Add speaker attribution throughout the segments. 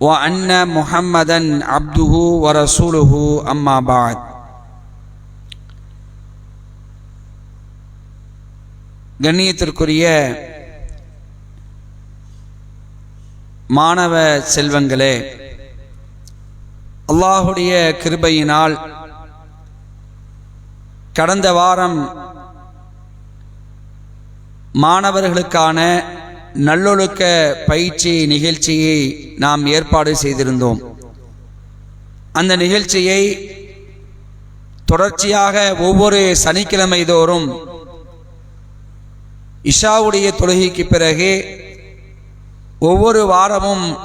Speaker 1: وان محمدا عبده ورسوله اما بعد கண்ணியத்திற்குரிய மாணவ செல்வங்களே அல்லாஹுடைய கிருபையினால் கடந்த வாரம் மாணவர்களுக்கான நல்லொழுக்க பயிற்சி நிகழ்ச்சியை நாம் ஏற்பாடு செய்திருந்தோம். அந்த நிகழ்ச்சியை தொடர்ச்சியாக ஒவ்வொரு சனிக்கிழமை தோறும் இஷாவுடைய தொழுகைக்கு பிறகு ஒவ்வொரு வாரமும்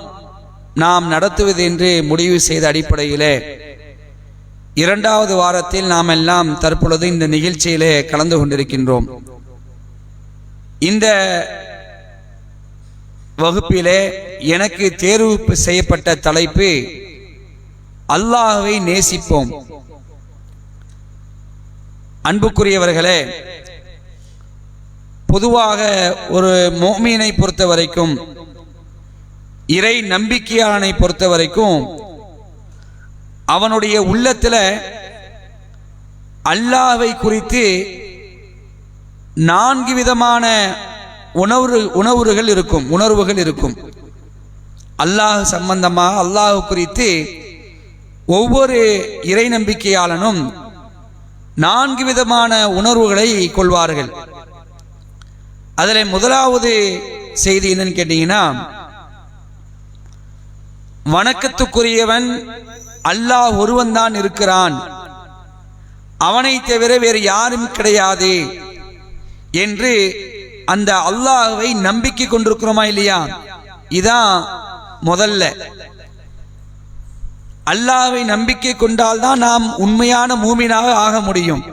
Speaker 1: நாம் நடத்துவது என்று முடிவு செய்த அடிப்படையிலே இரண்டாவது வாரத்தில் நாம் எல்லாம் தற்பொழுது இந்த நிகழ்ச்சியிலே கலந்து கொண்டிருக்கின்றோம். இந்த வகுப்பிலே எனக்கு தேர்வு செய்யப்பட்ட தலைப்பு அல்லாஹை நேசிப்போம். அன்புக்குரியவர்களே பொதுவாக ஒரு மோமீனை பொறுத்த வரைக்கும் இறை நம்பிக்கையாளனை பொறுத்த வரைக்கும் அவனுடைய உள்ளத்தில் அல்லாவை குறித்து நான்கு விதமான உணவு உணவுகள் இருக்கும் உணர்வுகள் இருக்கும். அல்லாஹ் சம்பந்தமாக அல்லாஹ் குறித்து ஒவ்வொரு இறை நம்பிக்கையாளனும் நான்கு விதமான உணர்வுகளை கொள்வார்கள். அதில் முதலாவது செய்தி என்னன்னு கேட்டீங்கன்னா வணக்கத்துக்குரியவன் அல்லாஹ் ஒருவன் தான் இருக்கிறான். அவனை தவிர வேறு யாரும் கிடையாது என்று அந்த அல்லாஹுவை நம்பிக்கை கொண்டிருக்கிறோமா இல்லையா? இதான் முதல்ல. அல்லாஹை நம்பிக்கை கொண்டால்தான் நாம் உண்மையான மூமினாக ஆக முடியும்.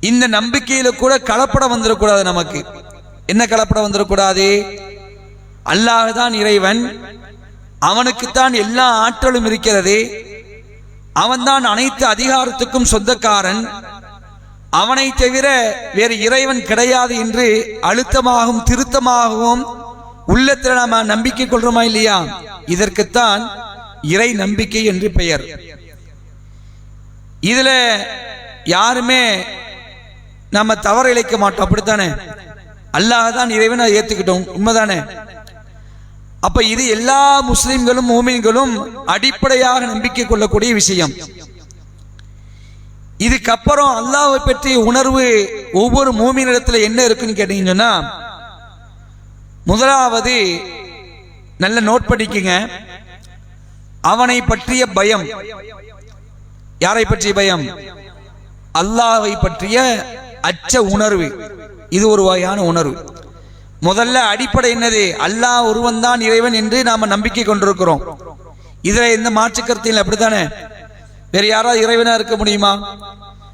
Speaker 1: இந்த நம்பிக்கையில கூட கலப்படம் வந்துடக்கூடாது நமக்கு. என்ன கலப்படம் வந்துடக்கூடாது? அல்லாஹ் தான் இறைவன். அவனுக்குத்தான் எல்லா ஆற்றலும் இருக்கிறது. அவன்தான் அனைத்து அதிகாரத்துக்கும் சொந்தக்காரன். அவனை தவிர வேறு இறைவன் கிடையாது என்று அழுத்தமாகவும் திருத்தமாகவும் உள்ளத்தில் நாம நம்பிக்கை கொள்றோமா இல்லையா? இதற்குத்தான் இறை நம்பிக்கை என்று பெயர். இதுல யாருமே நம்ம தவறு இழைக்க மாட்டோம் அப்படித்தானே? அல்லாஹ் தான் இறைவனை ஏத்துக்கிட்டோம் உண்மைதானே? அப்ப இது எல்லா முஸ்லிம்களும் மூமின்களும் அடிப்படையாக நம்பிக்கை கொள்ளக்கூடிய விஷயம். இதுக்கப்புறம் அல்லாவை பற்றிய உணர்வு ஒவ்வொரு மூமினிடத்துல என்ன இருக்குன்னு கேட்டீங்கன்னா முதலாவது நல்ல நோட் படிக்குங்க. அவனை பற்றிய பயம். யாரை பற்றிய பயம்? அல்லாவை பற்றிய அச்ச உணர்வு. இது ஒரு வகையான உணர்வு. முதல்ல அடிப்படை என்னது? அல்லாஹ் ஒருவன் தான் இறைவன் என்று நாம நம்பிக்கை கொண்டிருக்கிறோம். இதுல எந்த மாற்று கருத்தில் அப்படித்தானே? வேற யாராவது இறைவனா இருக்க முடியுமா?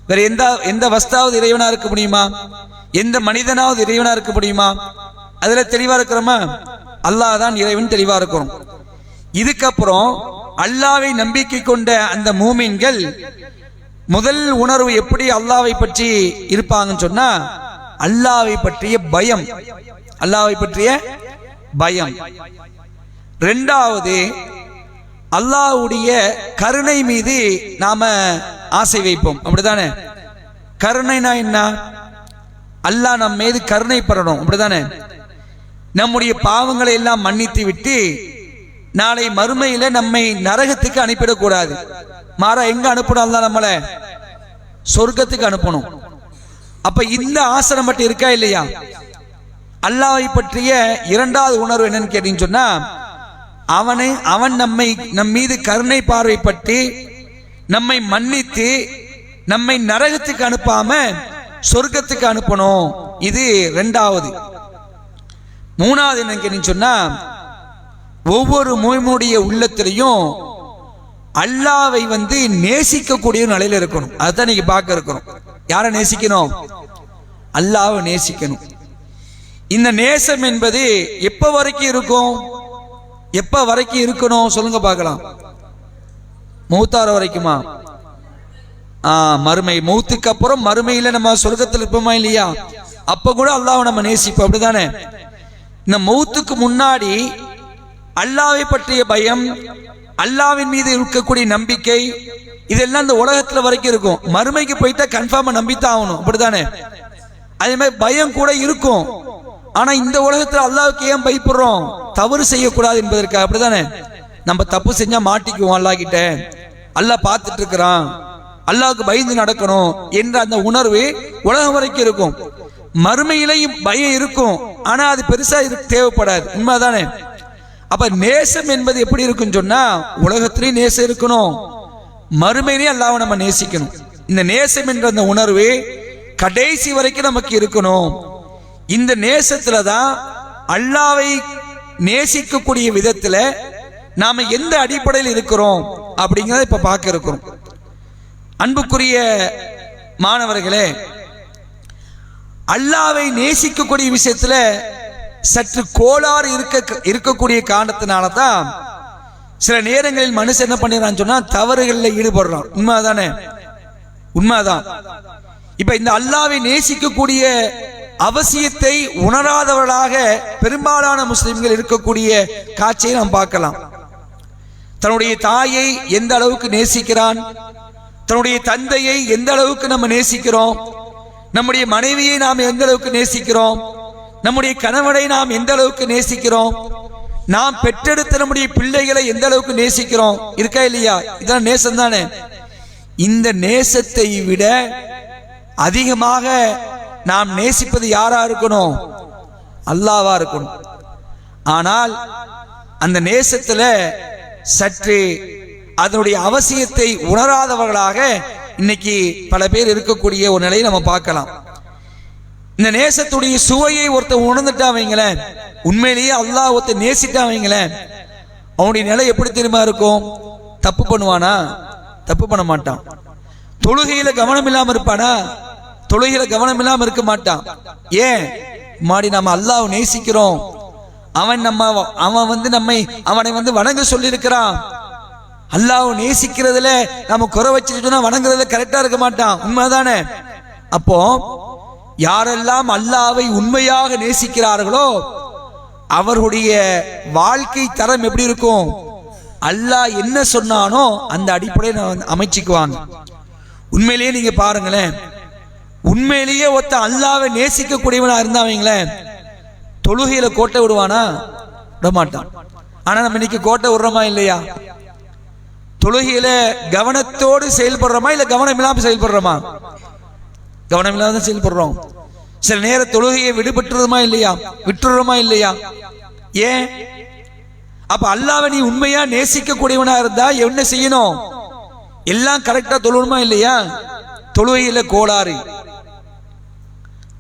Speaker 1: வேற எந்த எந்த வஸ்தாவது இறைவனா இருக்க முடியுமா? எந்த மனிதனாவது இறைவனா இருக்க முடியுமா? அதுல தெளிவா இருக்கிறோமா? அல்லாஹ் தான் இறைவன் தெளிவா இருக்கிறோம் இதுக்கப்புறம் அல்லாவை நம்பிக்கை கொண்ட அந்த மூமின்கள் முதல் உணர்வு எப்படி அல்லாவை பற்றி இருப்பாங்கன்னு சொன்னா அல்லாவை பற்றிய பயம். அல்லாவை பற்றிய பயம். ரெண்டாவது அல்லாவுடைய கருணை மீது நாம ஆசை வைப்போம். அப்படிதானே கருணைனா என்ன? அல்லாஹ் நம் மீது கருணை பெறணும் அப்படிதானே நம்முடைய பாவங்களை எல்லாம் மன்னித்து விட்டு நாளை மறுமையில நம்மை நரகத்துக்கு அனுப்பிடக்கூடாது. மாறா எங்க அனுப்பணும் அல்ல நம்மளை? சொர்க்கத்துக்கு அனுப்பணும். அப்ப இந்த ஆசனம் மட்டும் இருக்கா இல்லையா? அல்லாவை பற்றிய இரண்டாவது உணர்வு என்னன்னு கேட்டீங்கன்னு சொன்னா அவனை அவன் நம்மை நம் மீது கருணை பார்வைப்பட்டு நம்மை மன்னித்து நம்மை நரகத்துக்கு அனுப்பாம சொர்க்கத்துக்கு அனுப்பணும். இது ரெண்டாவது. மூணாவது என்ன சொன்னா ஒவ்வொரு மூமுடைய உள்ளத்திலையும் அல்லாவை வந்து நேசிக்கக்கூடிய ஒரு நிலையில இருக்கணும். அதுதான் நீங்க பார்க்க இருக்கணும் யாரை நேசிக்கணும்? அல்லாவை நேசிக்கணும். இந்த நேசம் என்பது எப்போ வரைக்கும் இருக்கும்? எப்ப வரைக்கும் இருக்கணும் சொல்லுங்க பார்க்கலாம். மூத்தார வரைக்குமா? ஆ மறுமை. மௌத்துக்கு அப்புறம் மறுமையில நம்ம சொர்க்கத்தில் இருப்போமா இல்லையா? அப்ப கூட அல்லாவை நம்ம நேசிப்போம் அப்படிதானே? இந்த மௌத்துக்கு முன்னாடி அல்லாவை பற்றிய பயம் அல்லாவின் மீது இருக்கக்கூடிய நம்பிக்கை இதெல்லாம் இந்த உலகத்துல வரைக்கும் இருக்கும். மறுமைக்கு போயிட்டா கன்ஃபார்மா நம்பித்தான் ஆகணும் அப்படிதானே? அதே மாதிரி பயம் கூட இருக்கும். ஆனா இந்த உலகத்துல அல்லாவுக்கு ஏன் பயப்படுறோம்? தவறு செய்யக்கூடாது என்பதற்காக. அப்படிதானே? நம்ம தப்பு செஞ்சா மாட்டிக்குவோம் அல்லாஹ் கிட்ட அல்லாஹ் பார்த்துட்டு இருக்கிறான் அல்லாவுக்கு பயந்து நடக்கணும் என்ற அந்த உணர்வு உலகம் வரைக்கும் இருக்கும். மறுமையிலையும் பயம் இருக்கும். ஆனா அது பெருசா தேவைப்படாது. உண்மைதானே? அப்ப நேசம் என்பது எப்படி இருக்குன்னு சொன்னா உலகத்திலையும் நேசம் இருக்கணும். மறுமையிலையும் அல்லாவை நம்ம நேசிக்கணும். இந்த நேசம் என்ற அந்த உணர்வு கடைசி வரைக்கும் நமக்கு இருக்கணும். இந்த நேசத்துல தான் அல்லாவை நேசிக்கக்கூடிய விதத்துல நாம எந்த அடிப்படையில் இருக்கிறோம் அப்படிங்கறத இப்ப பார்க்க இருக்கிறோம். அன்புக்குரிய மாணவர்களே அல்லாவை நேசிக்கக்கூடிய விஷயத்துல சற்று கோளாறு இருக்க இருக்கக்கூடிய காரணத்தினால தான் சில நேரங்களில் மனுஷன் என்ன பண்ணிடுறான்னு சொன்னா தவறுகளில் ஈடுபடுறான். உண்மைதானே? உண்மைதான். இப்ப இந்த அல்லாவை நேசிக்கக்கூடிய அவசியத்தை உணராதவர்களாக பெரும்பாலான முஸ்லிம்கள் இருக்கக்கூடிய காட்சியை நாம் பார்க்கலாம். தன்னுடைய தாயை எந்த அளவுக்கு நேசிக்கிறான்? தன்னுடைய தந்தையை எந்த அளவுக்கு நம்ம நேசிக்கிறோம்? நம்முடைய மனைவியை நாம் எந்த அளவுக்கு நேசிக்கிறோம்? நம்முடைய கணவனை நாம் எந்த அளவுக்கு நேசிக்கிறோம்? நாம் பெற்றெடுத்த நம்முடைய பிள்ளைகளை எந்த அளவுக்கு நேசிக்கிறோம்? இருக்கா இல்லையா? இதெல்லாம் நேசம் தானே இந்த நேசத்தை விட அதிகமாக நாம் நேசிப்பது யாரா இருக்கணும்? அல்லாவா இருக்கணும். ஆனால் அந்த நேசத்துல சற்று அதனுடைய அவசியத்தை உணராதவர்களாக இன்னைக்கு பல பேர் இருக்கக்கூடிய ஒரு நிலையை நம்ம பார்க்கலாம். இந்த நேசத்துடைய சுவையை ஒருத்தன் உணர்ந்துட்டா வைங்களேன். உண்மையிலேயே அல்லாஹ் ஒருத்தன் நேசிட்டா வைங்களேன். அவனுடைய நிலை எப்படி தெரியுமா இருக்கும்? தப்பு பண்ணுவானா? தப்பு பண்ண மாட்டான். தொழுகையில கவனம் இல்லாம இருப்பானா? தொழுகிற கவனம் இல்லாம இருக்க மாட்டான். ஏன்? மாடி நம்ம அல்லாஹ் நேசிக்கிறோம். அவன் நம்ம அவன் வந்து நம்மை அவனை வந்து வணங்க சொல்லியிருக்கிறான். அல்லாஹ் நேசிக்கிறதுல நம்ம குறை வச்சுட்டோம்னா வணங்குறதுல கரெக்டா இருக்க மாட்டான். உண்மைதானே? அப்போ யாரெல்லாம் அல்லாவை உண்மையாக நேசிக்கிறார்களோ அவர்களுடைய வாழ்க்கை தரம் எப்படி இருக்கும்? அல்லாஹ் என்ன சொன்னானோ அந்த அடிப்படையை அமைச்சுக்குவாங்க. உண்மையிலேயே நீங்க பாருங்களேன். உண்மையிலேயே ஒருத்த அல்லாவை நேசிக்கக்கூடியவனா இருந்தாவங்களேன் தொழுகையில் கோட்டை விடுவானா? விடமாட்டான். ஆனால் நம்ம இன்னைக்கு கோட்டை விடுறோமா இல்லையா? தொழுகையில கவனத்தோடு செயல்படுறோமா இல்லை கவனம் இல்லாமல் செயல்படுறோமா? கவனம் இல்லாத செயல்படுறோம். சில நேர தொழுகையை விடுபட்டுறதுமா இல்லையா? விட்டுறோமா இல்லையா? ஏன்? அப்ப அல்லாவை நீ உண்மையா நேசிக்க கூடியவனா இருந்தா என்ன செய்யணும்? எல்லாம் கரெக்டா தொழுணுமா இல்லையா? தொழுகையில கோளாறு.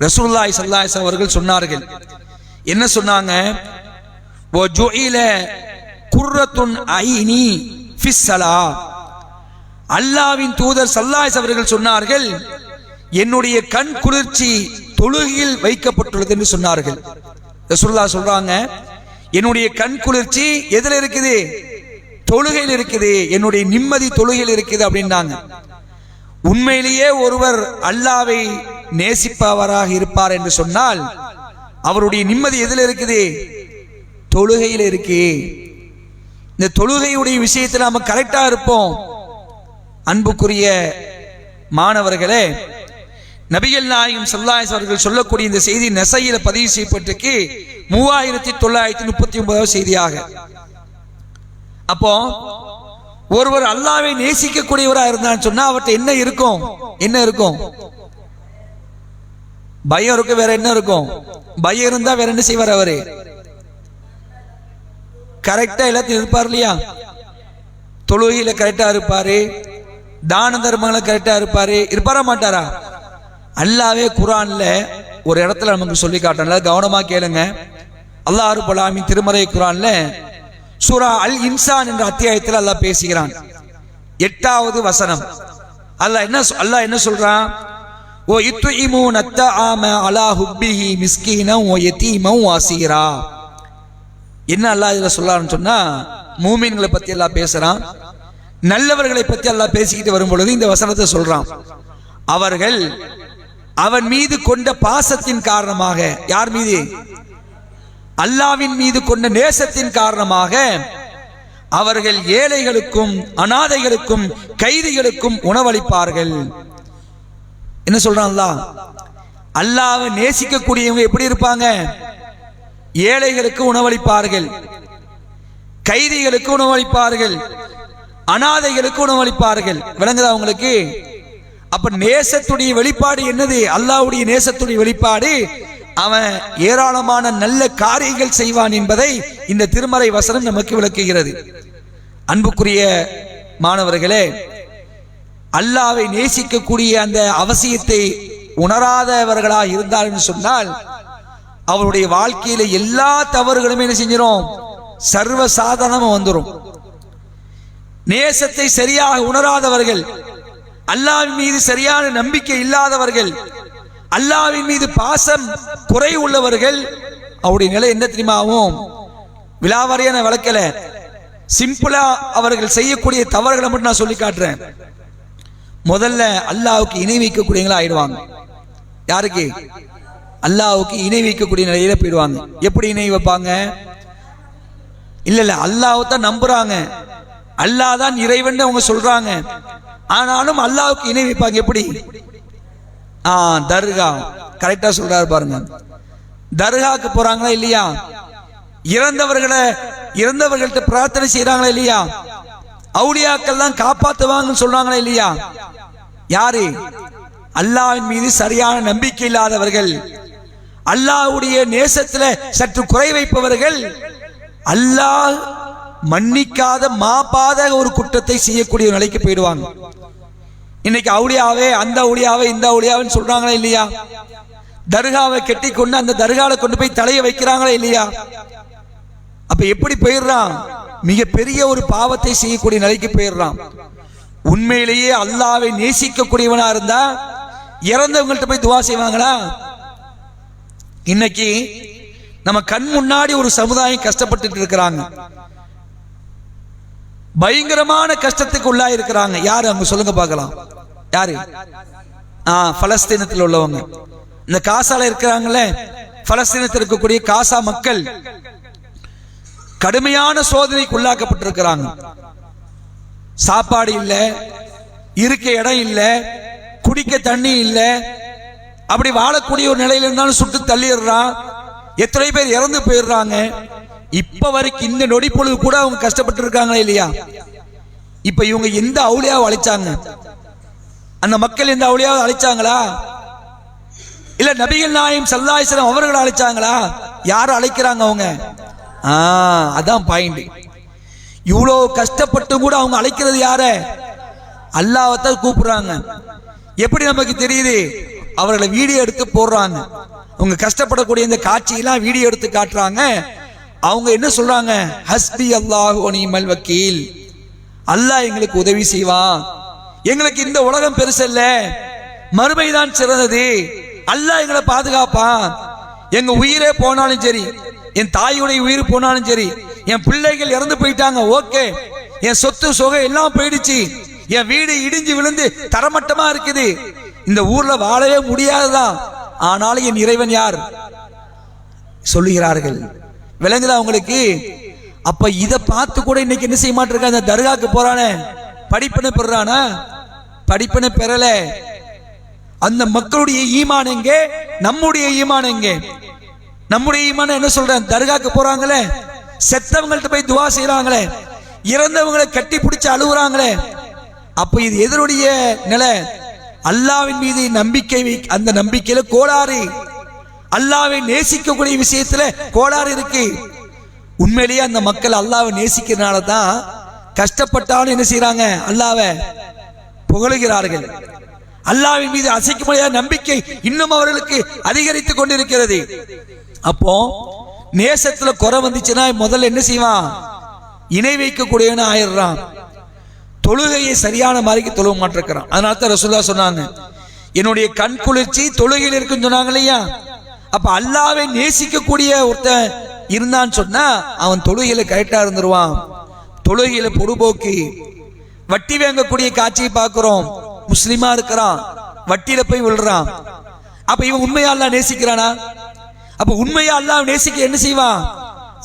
Speaker 1: ரசூல்லாய் சல்லாஸ் அவர்கள் சொன்னார்கள். என்ன சொன்னாங்க? ஓ ஜுஇல குர்ரத்துன் ஐனி ஃபிஸ்ஸலா அல்லாவின் தூதர் சல்லாஸ் அவர்கள் சொன்னார்கள் என்னுடைய கண் குளிர்ச்சி தொழுகையில் வைக்கப்பட்டுள்ளது என்று சொன்னார்கள். ரசூல்லா சொல்றாங்க என்னுடைய கண் குளிர்ச்சி எதில் இருக்குது? தொழுகையில் இருக்குது. என்னுடைய நிம்மதி தொழுகையில் இருக்குது அப்படின்னாங்க. உண்மையிலேயே ஒருவர் அல்லாவை நேசிப்பவராக இருப்பார் என்று சொன்னால் அவருடைய நிம்மதி எதில் இருக்குது? தொழுகையில் இருக்கு. இந்த தொழுகையுடைய விஷயத்தில் நாம கரெக்டாக இருப்போம். அன்புக்குரிய மாணவர்களே நபிகள் நாயகம் சல்லாஸ் அவர்கள் சொல்லக்கூடிய இந்த செய்தி நெசையில பதிவு செய்யப்பட்டிருக்கு. மூவாயிரத்தி தொள்ளாயிரத்தி முப்பத்தி ஒன்பதாவது செய்தியாக. அப்போ ஒருவர் அல்லாவை நேசிக்கக்கூடியவராக இருந்தான்னு சொன்னா அவர்கிட்ட என்ன இருக்கும்? என்ன இருக்கும்? பயம் இருக்கு வேற என்ன இருக்கும்? பயம் இருந்தா வேற என்ன செய்வார் அவரு? கரெக்டா எல்லாத்தையும் இருப்பார் இல்லையா? தொழுகையில கரெக்டா இருப்பாரு. தான தர்மங்களை கரெக்டா இருப்பாரு. இருப்பாரா மாட்டாரா? அல்லாவே குரான்ல ஒரு இடத்துல நமக்கு சொல்லி காட்டணும் கவனமா கேளுங்க. அல்லாஹ் பலாமி திருமறை குரான்ல சூரா அல் இன்சான் என்ற அத்தியாயத்தில் அல்லாஹ் பேசுகிறான். எட்டாவது வசனம். அல்லாஹ் என்ன அல்லாஹ் என்ன சொல்றான்? ஓ இத்துஇமூன அத்தஆம அலா ஹுப்பிஹி மிஸ்கீனம் ஓ என்ன அல்லாஹ் இதில் சொல்லான்னு சொன்னால் மூமின்களை பற்றி எல்லாம் பேசுகிறான் நல்லவர்களை பற்றி எல்லாம் பேசிக்கிட்டு வரும்பொழுது இந்த வசனத்தை சொல்கிறான் அவர்கள் அவன் மீது கொண்ட பாசத்தின் காரணமாக யார் மீது? அல்லாவின் மீது கொண்ட நேசத்தின் காரணமாக அவர்கள் ஏழைகளுக்கும் அனாதைகளுக்கும் கைதிகளுக்கும் உணவளிப்பார்கள். என்ன சொல்றான் அல்லாவை நேசிக்கக்கூடியவங்க எப்படி இருப்பாங்க? ஏழைகளுக்கு உணவளிப்பார்கள். கைதிகளுக்கு உணவளிப்பார்கள். அனாதைகளுக்கு உணவளிப்பார்கள். விளங்குதா உங்களுக்கு? அப்ப நேசத்துடைய வெளிப்பாடு என்னது? அல்லாஹ்வுடைய நேசத்துடைய வெளிப்பாடு அவன் ஏராளமான நல்ல காரியங்கள் செய்வான் என்பதை இந்த திருமறை வசனம் நமக்கு விளக்குகிறது. அன்புக்குரிய மாணவர்களே அல்லாவை நேசிக்கக்கூடிய அந்த அவசியத்தை உணராதவர்களாக இருந்தார் சொன்னால் அவருடைய வாழ்க்கையில எல்லா தவறுகளுமே என்ன செஞ்சிடும் சர்வ சாதனமும் வந்துடும் நேசத்தை சரியாக உணராதவர்கள் அல்லாவின் மீது சரியான நம்பிக்கை இல்லாதவர்கள் அல்லாவின் மீது பாசம் குறை உள்ளவர்கள் அவருடைய நிலை என்ன தெரியுமா ஆகும்? விலாவாரியான சிம்பிளா அவர்கள் செய்யக்கூடிய தவறுகளை மட்டும் நான் சொல்லி காட்டுறேன். முதல்ல அல்லாவுக்கு இணை வைக்கக்கூடியவங்களா ஆயிடுவாங்க. யாருக்கு? அல்லாவுக்கு இணை வைக்கக்கூடிய நிலையில போயிடுவாங்க. எப்படி இணை வைப்பாங்க? இல்ல இல்ல அல்லாஹ் தான் நம்புறாங்க. அல்லாஹ் தான் இறைவன் அவங்க சொல்றாங்க. ஆனாலும் அல்லாவுக்கு இணை வைப்பாங்க எப்படி? ஆ தர்கா. கரெக்டா சொல்றாரு பாருங்க. தர்காக்கு போறாங்களா இல்லையா? இறந்தவர்களை இறந்தவர்கள்ட்ட பிரார்த்தனை செய்யறாங்களா இல்லையா? அவுளியாக்கள்லாம் காப்பாத்துவாங்கன்னு சொல்றாங்களா இல்லையா? யாரு? அல்லாவின் மீது சரியான நம்பிக்கை இல்லாதவர்கள் அல்லாஹ்வுடைய நேசத்துல சற்று குறை வைப்பவர்கள் அல்லாஹ் மன்னிக்காத மாபாத ஒரு குற்றத்தை செய்யக்கூடிய நிலைக்கு போயிடுவாங்க. இன்னைக்கு அவுளியாவே அந்த அவுளியாவே இந்த அவுளியாவேன்னு சொல்றாங்களா இல்லையா? தர்காவை கெட்டி கொண்டு அந்த தர்காவில் கொண்டு போய் தலையை வைக்கிறாங்களா இல்லையா? அப்ப எப்படி போயிடுறான்? மிக பெரிய ஒரு பாவத்தை செய்யக்கூடிய நிலைக்கு போயிடுறான். உண்மையிலேயே அல்லாவை நேசிக்கக்கூடியவனா இருந்தா இறந்தவங்கள்ட்ட போய் துவா செய்வாங்களா? இன்னைக்கு நம்ம கண் முன்னாடி ஒரு சமுதாயம் கஷ்டப்பட்டுட்டு இருக்கிறாங்க. பயங்கரமான கஷ்டத்துக்கு உள்ளா இருக்கிறாங்க. யாரு? அவங்க சொல்லுங்க பார்க்கலாம். யாரு? ஆ பலஸ்தீனத்தில் உள்ளவங்க. இந்த காசால இருக்கிறாங்களே பலஸ்தீனத்தில் இருக்கக்கூடிய காசா மக்கள். கடுமையான சோதனைக்கு உள்ளாக்கப்பட்டிருக்கிறாங்க. சாப்பாடு இல்லை இருக்க இடம் இல்லை குடிக்க தண்ணி இல்லை அப்படி வாழக்கூடிய ஒரு நிலையில இருந்தாலும் சுட்டு தள்ளிடுறான் எத்தனை பேர் இறந்து போயிடுறாங்க. இப்ப வரைக்கும் இந்த நொடி பொழுது கூட அவங்க கஷ்டப்பட்டு இருக்காங்களா இல்லையா? இப்ப இவங்க எந்த அவுளியாவை அழைச்சாங்க? அந்த மக்கள் எந்த அவுளியாவை அழைச்சாங்களா? இல்ல நபிகள் நாயம் சல்லாஹிஸ்லாம் அவர்களை அழைச்சாங்களா? யார் அழைக்கிறாங்க அவங்க? ஆ அதான் பாயிண்ட் இவ்வளோ கஷ்டப்பட்டு கூட அவங்க அழைக்கிறது யார? அல்லாவத்தான் கூப்பிடுறாங்க. எப்படி நமக்கு தெரியுது? அவர்களை வீடியோ எடுத்து போடுறாங்க. அவங்க கஷ்டப்படக்கூடிய இந்த காட்சியெல்லாம் வீடியோ எடுத்து காட்டுறாங்க. அவங்க என்ன சொல்றாங்க? ஹஸ்பி அல்லாஹ் ஒனிமல் வக்கீல். அல்லாஹ் எங்களுக்கு உதவி செய்வான் எங்களுக்கு இந்த உலகம் பெருசல்ல மறுமைதான் சிறந்தது. அல்லாஹ் எங்களை பாதுகாப்பான் எங்க உயிரே போனாலும் சரி என் தாயுடைய உயிர் போனாலும் சரி என் பிள்ளைகள் இறந்து போயிட்டாங்க ஓகே. என் சொத்து சுகம் எல்லாம் போயிடுச்சு. என் வீடு இடிஞ்சு விழுந்து தரமட்டமா இருக்குது. இந்த ஊர்ல வாழவே முடியாதுதான் ஆனாலும் என் இறைவன் யார்? சொல்லுகிறார்கள். விளங்குதா உங்களுக்கு? அப்ப இதை பார்த்து கூட இன்னைக்கு என்ன செய்ய மாட்டிருக்க அந்த தர்காக்கு போறானே. படிப்பினை பெறானா படிப்பினை பெறல. அந்த மக்களுடைய ஈமான் எங்கே? நம்முடைய ஈமான் எங்கே? நம்முடைய ஈமான் என்ன சொல்றேன் தர்காக்கு போறாங்களே? செத்தவங்கள்ட்ட போய் துவா செய்யறாங்களே இறந்தவங்களை கட்டி பிடிச்சு அழுகுறாங்களே? அப்ப இது எதனுடைய நிலை? அல்லாவின் மீது நம்பிக்கை அந்த நம்பிக்கையில கோளாறு. அல்லாவை நேசிக்கக்கூடிய விஷயத்துல கோளாறு இருக்கு. உண்மையிலேயே அந்த மக்கள் அல்லாவை நேசிக்கிறதுனால தான் கஷ்டப்பட்டாலும் என்ன செய்யறாங்க அல்லாவை புகழுகிறார்கள். அல்லாவின் மீது அசைக்க முடியாத நம்பிக்கை இன்னும் அவர்களுக்கு அதிகரித்துக் கொண்டிருக்கிறது. அப்போ நேசத்துல குறை வந்துச்சுன்னா முதல்ல என்ன செய்வான்? இணை வைக்கக்கூடியவன ஆயிடுறான். தொழுகையை சரியான மாதிரிக்கு தொழுவ மாட்டிருக்கிறான். அதனால தான் ரசூல்லா சொன்னாங்க என்னுடைய கண் குளிர்ச்சி தொழுகையில் இருக்குன்னு சொன்னாங்க இல்லையா? அப்ப அல்லாவை நேசிக்கக்கூடிய ஒருத்தன் இருந்தான்னு சொன்னா அவன் தொழுகையில கரெக்டா இருந்துருவான். தொழுகையில பொடுபோக்கு வட்டி வாங்கக்கூடிய காட்சியை பார்க்கிறோம். முஸ்லிமா இருக்கிறான். வட்டியில போய் விழுறான். அப்ப இவன் உண்மையா நேசிக்கிறானா? அப்ப உண்மையா அல்லாஹ் நேசிக்க என்ன செய்வான்?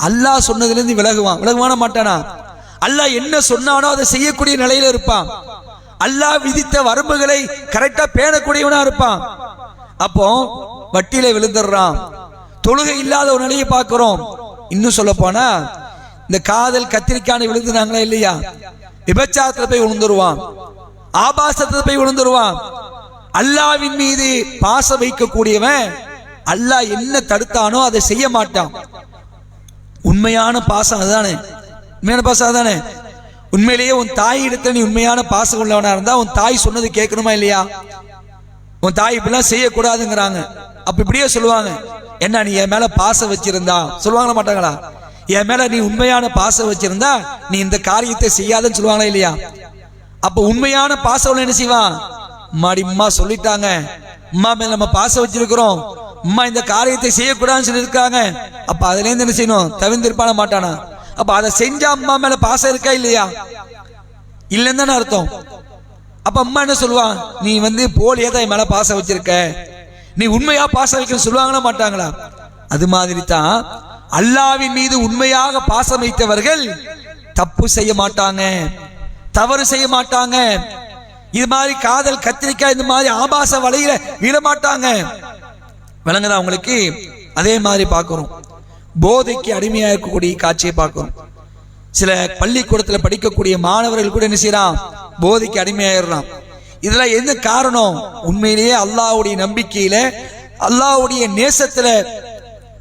Speaker 1: அல்லாஹ் சொன்னதுல இருந்து விலகுவான். விலகுவான மாட்டானா? அல்லாஹ் என்ன சொன்னானோ அதை செய்யக்கூடிய நிலையில இருப்பான். அல்லாஹ் விதித்த வரம்புகளை கரெக்டா பேணக்கூடியவனா இருப்பான். அப்போ வட்டியில விழுந்துடுறான். தொழுகை இல்லாத ஒரு நிலையை பார்க்கிறோம். இன்னும் சொல்ல போனா இந்த காதல் கத்திரிக்கான விழுந்துனாங்களா இல்லையா? விபச்சாரத்தில் போய் விழுந்துருவான். ஆபாசத்தில் போய் விழுந்துருவான். அல்லாவின் மீது பாசம் வைக்கக்கூடியவன் அல்லாஹ் என்ன தடுத்தானோ அதை செய்ய மாட்டான். உண்மையான பாசம் அதுதானே உண்மையான பாசம் அதுதானே உண்மையிலேயே உன் தாய் இடத்துல நீ உண்மையான பாசம் உள்ளவனா இருந்தா உன் தாய் சொன்னது கேட்கணுமா இல்லையா? உன் தாய் இப்படிலாம் செய்யக்கூடாதுங்கிறாங்க. அப்ப இப்படியே சொல்லுவாங்க. என்ன நீ என் மேல பாசம் வச்சிருந்தா? சொல்லுவாங்களா மாட்டாங்களா? என் மேல நீ உண்மையான பாசம் வச்சிருந்தா நீ இந்த காரியத்தை செய்யாதன்னு சொல்லுவாங்களா இல்லையா? அப்ப உண்மையான பாசம் என்ன செய்வான்? அம்மாடி அம்மா சொல்லிட்டாங்க. அம்மா மேல நம்ம பாசம் வச்சிருக்கிறோம். அம்மா இந்த காரியத்தை செய்யக்கூடாதுன்னு சொல்லியிருக்காங்க. அப்ப அதுல இருந்து என்ன செய்யணும்? தவிர்த்திருப்பான மாட்டானா? அப்ப அதை செஞ்சா அம்மா மேல பாசம் இருக்கா இல்லையா? இல்லைன்னு தானே அர்த்தம். அப்ப அம்மா என்ன சொல்லுவான் நீ வந்து போலியே தான் என் மேல பாசம் வச்சிருக்க? நீ உண்மையா பாசம் வைக்கணும் சொல்லுவாங்களா மாட்டாங்களா? அது மாதிரி தான் அல்லாவின் மீது உண்மையாக பாசம் வைத்தவர்கள் தப்பு செய்ய மாட்டாங்க தவறு செய்ய மாட்டாங்க. இது மாதிரி காதல் கத்திரிக்காய் இந்த மாதிரி ஆபாச வலையில விட மாட்டாங்க. விளங்குதா அவங்களுக்கு அதே மாதிரி பார்க்குறோம். போதைக்கு அடிமையாக இருக்கக்கூடிய காட்சியை பார்க்குறோம். சில பள்ளிக்கூடத்தில் படிக்கக்கூடிய மாணவர்கள் கூட என்ன செய்யறான்? போதைக்கு அடிமையாயிடுறான். இதெல்லாம் என்ன காரணம்? உண்மையிலேயே அல்லாஹ்வுடைய நம்பிக்கையில அல்லாஹ்வுடைய நேசத்துல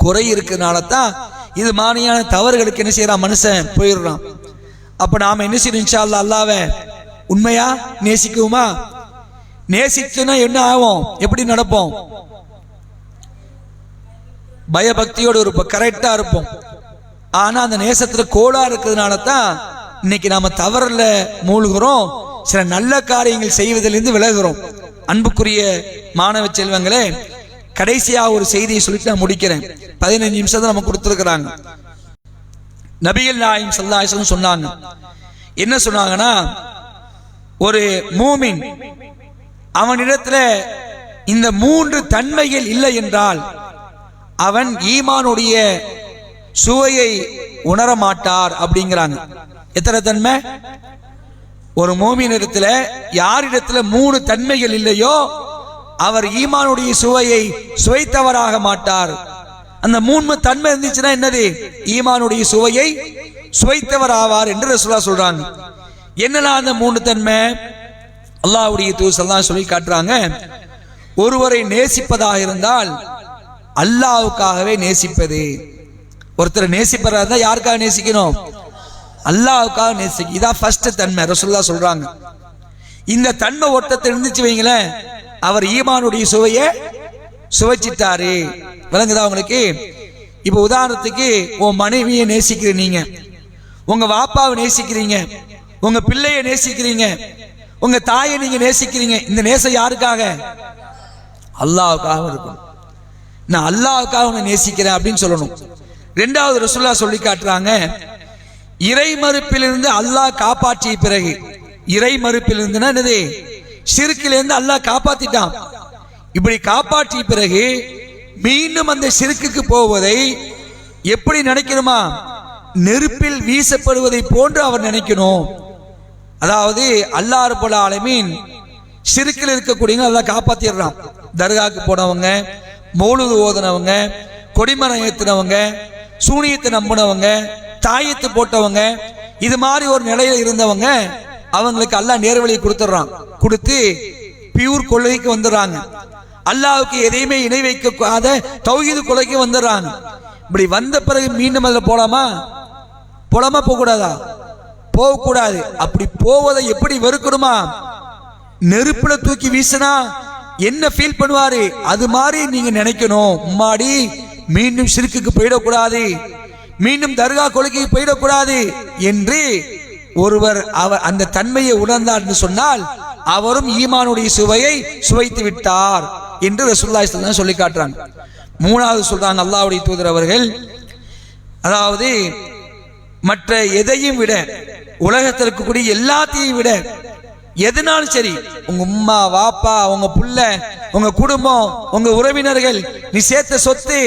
Speaker 1: குறை இருக்கிறதுனால தான் இது மாதிரியான தவறுகளுக்கு என்ன செய்யறான்? மனுஷன் போயிடுறான். அப்ப நாம என்ன செய்யணும் இன்ஷா அல்லாஹ் உண்மையா நேசிக்குவோமா? நேசிச்சுன்னா என்ன ஆகும்? எப்படி நடப்போம்? பயபக்தியோடு இருப்போம். கரெக்டாக இருப்போம். ஆனால் அந்த நேசத்தில் கோளாக இருக்கிறதுனால தான் இன்னைக்கு நாம் தவறில் மூழ்கிறோம். சில நல்ல காரியங்கள் செய்வதிலிருந்து விலகுறோம். அன்புக்குரிய மாணவ செல்வங்களே கடைசியாக ஒரு செய்தியை சொல்லிட்டு நான் முடிக்கிறேன். பதினஞ்சு நிமிஷம் நம்ம கொடுத்துருக்குறாங்க. நபிகள் நாயம் சல்லாஹம் சொன்னாங்க. என்ன சொன்னாங்கன்னா ஒரு மூமின் அவனிடத்துல இந்த மூன்று தன்மைகள் இல்லை என்றால் அவன் ஈமானுடைய சுவையை உணர மாட்டார் அப்படிங்கிறாங்க. எத்தனை தன்மை? ஒரு மோமினிடத்துல யாரிடத்துல மூணு தன்மைகள் இல்லையோ அவர் ஈமானுடைய சுவையை சுவைத்தவராக மாட்டார். அந்த மூணு தன்மை இருந்துச்சுன்னா என்னது? ஈமானுடைய சுவையை சுவைத்தவர் ஆவார் என்று ரசுல்லா சொல்றாங்க. என்னலாம் அந்த மூணு தன்மை? அல்லாஹ்வுடைய தான் சொல்லி காட்டுறாங்க. ஒருவரை நேசிப்பதாக இருந்தால் அல்லாவுக்காகவே நேசிப்பது. ஒருத்தரை நேசிப்படுறாரு தான் யாருக்காக நேசிக்கணும்? அல்லாவுக்காக நேசிக்க இதான் ஃபர்ஸ்ட் தன்மை ரசுல்லா சொல்றாங்க. இந்த தன்மை ஒட்டத்தை இருந்துச்சு வைங்களேன் அவர் ஈமானுடைய சுவையை சுவைச்சிட்டாரு. விளங்குதா உங்களுக்கு? இப்போ உதாரணத்துக்கு உன் மனைவியை நேசிக்கிற நீங்க உங்க வாப்பாவை நேசிக்கிறீங்க உங்க பிள்ளையை நேசிக்கிறீங்க உங்க தாயை நீங்க நேசிக்கிறீங்க இந்த நேசம் யாருக்காக? அல்லாவுக்காக இருக்கும். நான் அல்லாவுக்காக உன்னை நேசிக்கிறேன் அப்படின்னு சொல்லணும். ரெண்டாவது ரசுல்லா சொல்லி காட்டுறாங்க இறை மறுப்பிலிருந்து அல்லாஹ் காப்பாற்றிய பிறகு இறை மறுப்பிலிருந்துன்னா என்னது? சிறுக்கிலிருந்து அல்லாஹ் காப்பாத்திட்டான். இப்படி காப்பாற்றிய பிறகு மீண்டும் அந்த சிறுக்குக்கு போவதை எப்படி நினைக்கணுமா? நெருப்பில் வீசப்படுவதை போன்று அவர் நினைக்கணும். அதாவது அல்லாஹ் போல ஆலமீன் சிறுக்கில் இருக்கக்கூடியவங்க அல்லாஹ் காப்பாத்திடுறான். தர்காக்கு போனவங்க மௌலுது ஓதுனவங்க கொடிமரம் ஏத்துனவங்க சூனியத்தை நம்பினவங்க தாயத்து போட்டவங்க இது மாதிரி ஒரு நிலையில இருந்தவங்க அவங்களுக்கு அல்லாஹ் நேர்வழியை கொடுத்துட்றான். கொடுத்து பியூர் கொள்கைக்கு வந்துடுறாங்க. அல்லாவுக்கு எதையுமே இணை வைக்காத தௌஹீது கொலைக்கு வந்துடுறாங்க. இப்படி வந்த பிறகு மீண்டும் அதில் போலாமா? போலாமா போகக்கூடாதா? போகக்கூடாது. அப்படி போவதை எப்படி வெறுக்கணுமா? நெருப்புல தூக்கி வீசினா என்ன ஃபீல் பண்ணுவாரு? அது மாதிரி நீங்க நினைக்கணும். உம்மாடி மீண்டும் சிறுக்குக்கு போயிடக்கூடாது. மீண்டும் தர்கா கொள்கைக்கு போயிடக்கூடாது என்று ஒருவர் அவர் அந்த தன்மையை உணர்ந்தார் என்று சொன்னால் அவரும் ஈமானுடைய சுவையை சுவைத்து விட்டார் என்று ரசுல்லா ஸல்லல்லாஹு சொல்லி காட்டுறாங்க. மூணாவது சொல்றாங்க அல்லாவுடைய தூதர் அவர்கள். அதாவது மற்ற எதையும் விட உலகத்தில் இருக்கக்கூடிய எல்லாத்தையும் விட எதுனாலும் சரி உங்க உம்மா வாப்பா உங்க புள்ள உங்க குடும்பம் உங்க உறவினர்கள் நீ சேர்த்த சொத்து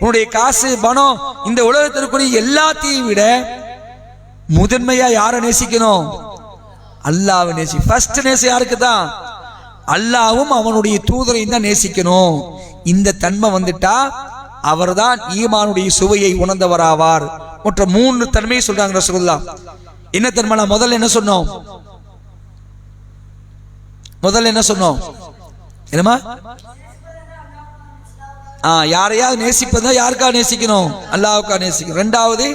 Speaker 1: உன்னுடைய காசு பணம் இந்த உலகத்திற்குரிய எல்லாத்தையும் விட முதன்மையா யாரை நேசிக்கணும்? அல்லாவை நேசி ஃபர்ஸ்ட் நேசம் யாருக்கு தான் அல்லாவும் அவனுடைய தூதரையும் தான் நேசிக்கணும். இந்த தன்மை வந்துட்டா அவர்தான் ஈமானுடைய சுவையை உணர்ந்தவராவார். மற்ற மூன்று தன்மையை சொல்றாங்க ரசகுல்லா என்ன தன்மை நான் முதல்ல என்ன சொன்னோம்? முதல்ல என்ன சொன்னோம்? என்னமா ஆ யாரையாவது நேசிப்பதா யாருக்கா நேசிக்கணும்? அல்லாவுக்கா நேசிக்கணும். ரெண்டாவது?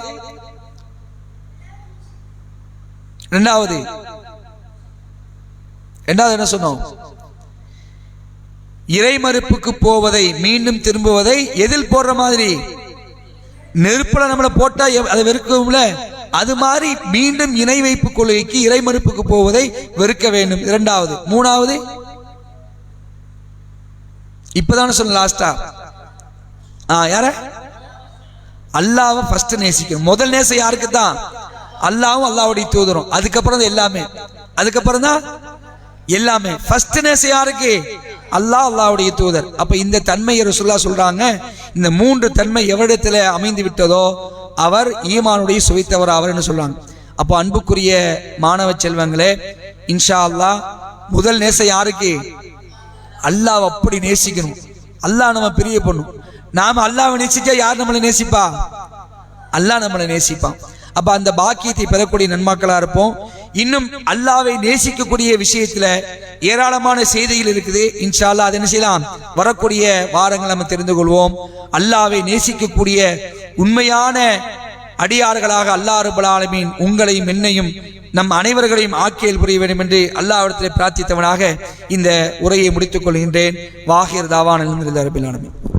Speaker 1: ரெண்டாவது? ரெண்டாவது என்ன சொன்னோம்? இறை மறுப்புக்கு போவதை மீண்டும் திரும்புவதை எதில் போடுற மாதிரி? நெருப்புல நம்மளை போட்டா அதை வெறுக்கும்ல அது மாதிரி மீண்டும் இணை வைப்பு கொள்கைக்கு இறை மறுப்புக்கு போவதை வெறுக்க வேண்டும். இரண்டாவது. மூணாவது. இப்பதானே சொன்ன லாஸ்டா ஆ? யார? அல்லாவை ஃபர்ஸ்ட் நேசிக்கணும். முதல் நேசம் யாருக்கு தான் அல்லாவும் அல்லாவுடைய தூதரும். அதுக்கப்புறம் தான் எல்லாமே. அதுக்கப்புறம் தான் எல்லாமே. ஃபர்ஸ்ட் நேசம் யாருக்கு? அல்லாஹ் அல்லாவுடைய தூதர். அப்ப இந்த தன்மை ரசுல்லா சொல்றாங்க. இந்த மூன்று தன்மை எவரிடத்துல அமைந்து விட்டதோ அவர் ஈமானுடைய சுவைத்தவர் அவர் என்று சொல்றாங்க அப்போ அன்புக்குரிய மாணவ செல்வங்களே இன்ஷா அல்லாஹ் முதல் நேசம் யாருக்கு? அல்லாஹ் அப்படி நேசிக்கணும். அல்லாஹ் நம்ம பிரிய பண்ணும். நாம அல்லாவை நேசிக்க யார் நம்மளை நேசிப்பா? அல்லாஹ் நம்மளை நேசிப்பான். அப்ப அந்த பாக்கியத்தை பெறக்கூடிய நன்மாக்களாக இருப்போம். இன்னும் அல்லாவை நேசிக்கக்கூடிய விஷயத்துல ஏராளமான செய்திகள் இருக்குது. இன்ஷால்லா அது என்ன செய்யலாம்? வரக்கூடிய வாரங்கள் நம்ம தெரிந்து கொள்வோம். அல்லாவை நேசிக்கக்கூடிய உண்மையான அடியார்களாக அல்லாஹ் ரபுல் உங்களையும் என்னையும் நம் அனைவர்களையும் ஆக்கியல் புரிய வேண்டும் என்று அல்லாவிடத்தில் பிரார்த்தித்தவனாக இந்த உரையை முடித்துக் கொள்கின்றேன். வாகிர் தாவான்